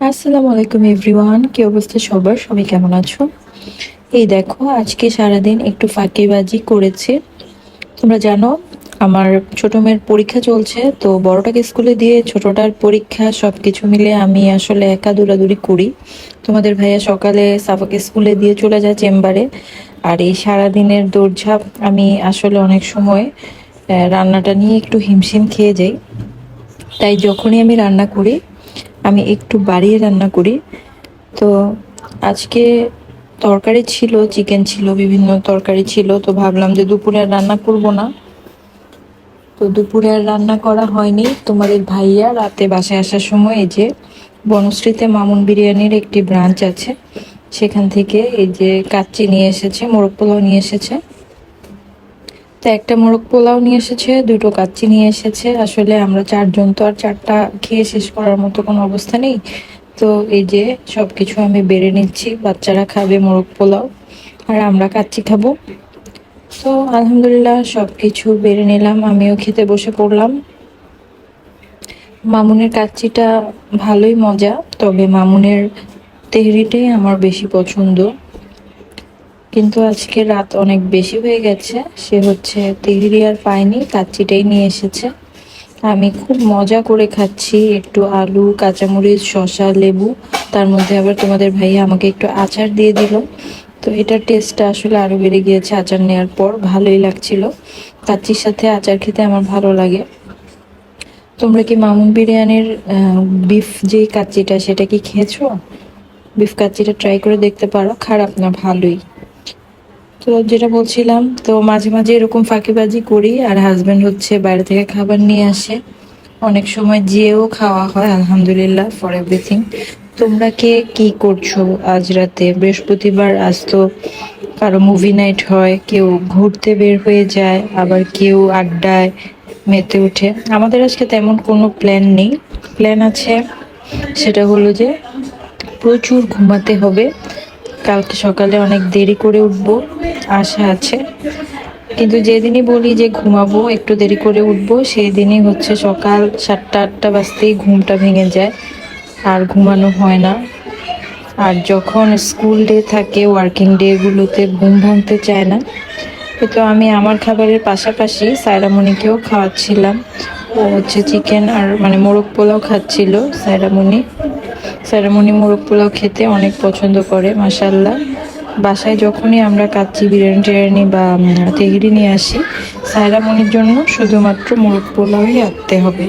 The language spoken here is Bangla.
আসসালামু আলাইকুম, এভরিওয়ান। কি অবস্থা সবার? সবাই কেমন আছো? এই দেখো, আজকে সারাদিন একটু ফাঁকিবাজি করেছে। তোমরা জানো, আমার ছোট মেয়ের পরীক্ষা চলছে, তো বড়টাকে স্কুলে দিয়ে ছোটটার পরীক্ষা সব কিছু মিলে আমি আসলে একা দৌড়াদৌড়ি করি। তোমাদের ভাইয়া সকালে সাফাকে স্কুলে দিয়ে চলে যায় চেম্বারে, আর এই সারাদিনের দৌড়ঝাঁপ আমি আসলে অনেক সময় রান্নাটা নিয়ে একটু হিমশিম খেয়ে যাই। তাই যখনই আমি রান্না করি আমি একটু বাড়িয়ে রান্না করি। তো আজকে তরকারি ছিল চিকেন ছিল, বিভিন্ন তরকারি ছিল। তো ভাবলাম যে দুপুরে রান্না করব না। তো দুপুরে রান্না করা হয়নি। তোমাদের ভাইয়া রাতে বাসায় আসার সময় এই যে বনশ্রীতে মামুন বিরিয়ানির একটি ব্রাঞ্চ আছে। সেখান থেকে এই যে কাচ্চি নিয়ে এসেছে, মোরগ পোলাও নিয়ে এসেছে। তো একটা মোরগ পোলাও নিয়ে এসেছে, দুটো কাচ্চি নিয়ে এসেছে। আসলে আমরা চারজন তো আর চারটা খেয়ে শেষ করার মতো কোনো অবস্থা নেই। তো এই যে সব কিছু আমি বেড়ে নিচ্ছি, বাচ্চারা খাবে মোরগ পোলাও, আর আমরা কাচ্চি খাব। তো আলহামদুলিল্লাহ সব কিছু বেড়ে নিলাম, আমিও খেতে বসে পড়লাম। মামুনের কাচ্চিটা ভালোই মজা, তবে মামুনের তেহরিটাই আমার বেশি পছন্দ। কিন্তু আজকে রাত অনেক বেশি হয়ে গেছে। সে হচ্ছে তেহরি আর পায়নি কাচ্চিটাই নিয়ে এসেছে। আমি খুব মজা করে খাচ্ছি, একটু আলু, কাঁচামরিচ, শসা, লেবু। তার মধ্যে আবার তোমাদের ভাইয়া আমাকে একটু আচার দিয়ে দিল। তো এটার টেস্টটা আসলে আরও বেড়ে গিয়েছে আচার নেওয়ার পর, ভালোই লাগছিল। কাচ্চির সাথে আচার খেতে আমার ভালো লাগে। তোমরা কি মামুন বিরিয়ানির বিফ যে কাচ্চিটা, সেটা কি খেয়েছো? বিফ কাচ্চিটা ট্রাই করে দেখতে পারো, খারাপ না, ভালোই। তো যেটা বলছিলাম, তো মাঝে মাঝে এরকম ফাঁকিবাজি করি আর হাজব্যান্ড হচ্ছে বাইরে থেকে খাবার নিয়ে আসে। অনেক সময় যেও খাওয়া হয়, আলহামদুলিল্লাহ ফর এভরিথিং তোমরা কে কি করছ আজ রাতে? বৃহস্পতিবার, আজ তো কারও মুভি নাইট হয়, কেউ ঘুরতে বের হয়ে যায়, আবার কেউ আড্ডায় মেতে ওঠে। আমাদের আজকে তেমন কোনো প্ল্যান নেই। প্ল্যান আছে, সেটা হলো যে প্রচুর ঘুমাতে হবে। কালকে সকালে অনেক দেরি করে উঠব, আশা আছে। কিন্তু যেদিনই বলি যে ঘুমাবো, একটু দেরি করে উঠবো সেই দিনই হচ্ছে সকাল সাতটা, আটটা বাজতেই ঘুমটা ভেঙে যায়। আর ঘুমানো হয় না। আর যখন স্কুল ডে থাকে, ওয়ার্কিং ডেগুলোতে ঘুম ভাঙতে চায় না। তো আমি আমার খাবারের পাশাপাশি সায়রামণিকেও খাওয়াচ্ছিলাম। ও হচ্ছে চিকেন আর মানে মোরগ পোলাও খাচ্ছিল সায়রামণি সায়রামণি মোরগ পোলাও খেতে অনেক পছন্দ করে মাসাল্লাহ বাসায় যখনই আমরা কাচ্চি বিরিয়ানি টিরিয়ানি বা তেগিরি নিয়ে আসি স্যারামনির জন্য শুধুমাত্র মোরগ পোলাওই আঁকতে হবে।